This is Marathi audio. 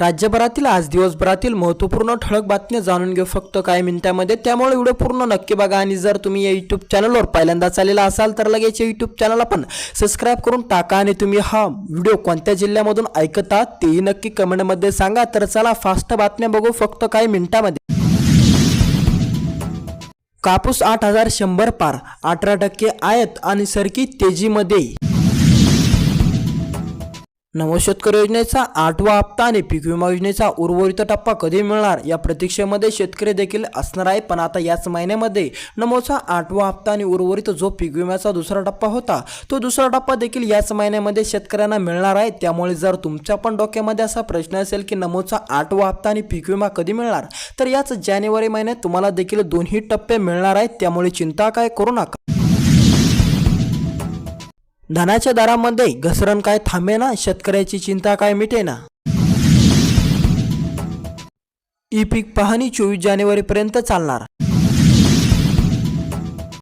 राज्यभरातील आज दिवसभरातील महत्त्वपूर्ण ठळक बातम्या जाणून घेऊ फक्त काही मिनिटांमध्ये. त्यामुळे व्हिडिओ पूर्ण नक्की बघा आणि जर तुम्ही या यूट्यूब चॅनलवर पहिल्यांदाच आलेला असाल तर लगेच या यूट्यूब चॅनलला पण सबस्क्राईब करून टाका आणि तुम्ही हा व्हिडिओ कोणत्या जिल्ह्यामधून ऐकता तेही नक्की कमेंटमध्ये सांगा. तर चला फास्ट बातम्या बघू फक्त काही मिनिटांमध्ये. कापूस आठ हजार शंभर पार अठरा टक्के आयात आणि सरकी तेजीमध्ये. नवशेतकरी योजनेचा आठवा हप्ता आणि पीक विमा योजनेचा उर्वरित टप्पा कधी मिळणार या प्रतीक्षेमध्ये शेतकरी देखील असणार आहे पण आता याच महिन्यामध्ये नमोचा आठवा हप्ता आणि उर्वरित जो पीक विम्याचा दुसरा टप्पा होता तो दुसरा टप्पा देखील याच महिन्यामध्ये शेतकऱ्यांना मिळणार आहे. त्यामुळे जर तुमच्या पण डोक्यामध्ये असा प्रश्न असेल की नमोचा आठवा हप्ता आणि पीक विमा कधी मिळणार तर याच जानेवारी महिन्यात तुम्हाला देखील दोन्ही टप्पे मिळणार आहेत. त्यामुळे चिंता काय करू नका. धनाच्या दरामध्ये घसरण काय थांबे ना शेतकऱ्याची चिंता काय मिटेना? ई पीक पाहणी चोवीस जानेवारीपर्यंत चालणार.